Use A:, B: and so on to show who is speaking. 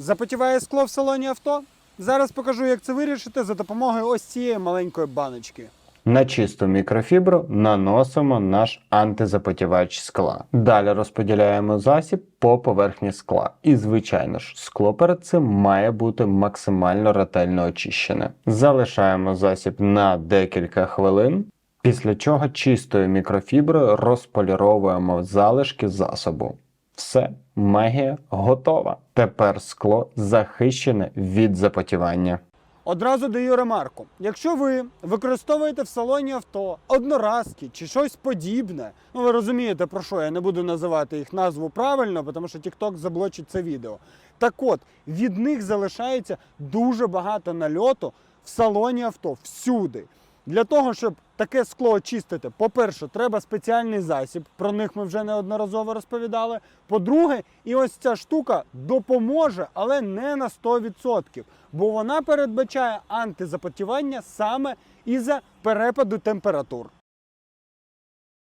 A: Запотіває скло в салоні авто? Зараз покажу, як це вирішити за допомогою ось цієї маленької баночки.
B: На чисту мікрофібру наносимо наш антизапотівач скла. Далі розподіляємо засіб по поверхні скла. І, звичайно ж, скло перед цим має бути максимально ретельно очищене. Залишаємо засіб на декілька хвилин. Після чого чистою мікрофіброю розполіровуємо залишки засобу. Все, магія готова. Тепер скло захищене від запотівання.
A: Одразу даю ремарку. Якщо ви використовуєте в салоні авто одноразки чи щось подібне, ну ви розумієте про що, я не буду називати їх назву правильно, тому що TikTok заблочить це відео. Так от, від них залишається дуже багато нальоту в салоні авто всюди. Для того, щоб таке скло очистити, по-перше, треба спеціальний засіб. Про них ми вже неодноразово розповідали. По-друге, і ось ця штука допоможе, але не на 100%, бо вона передбачає антизапотівання саме із-за перепаду температур.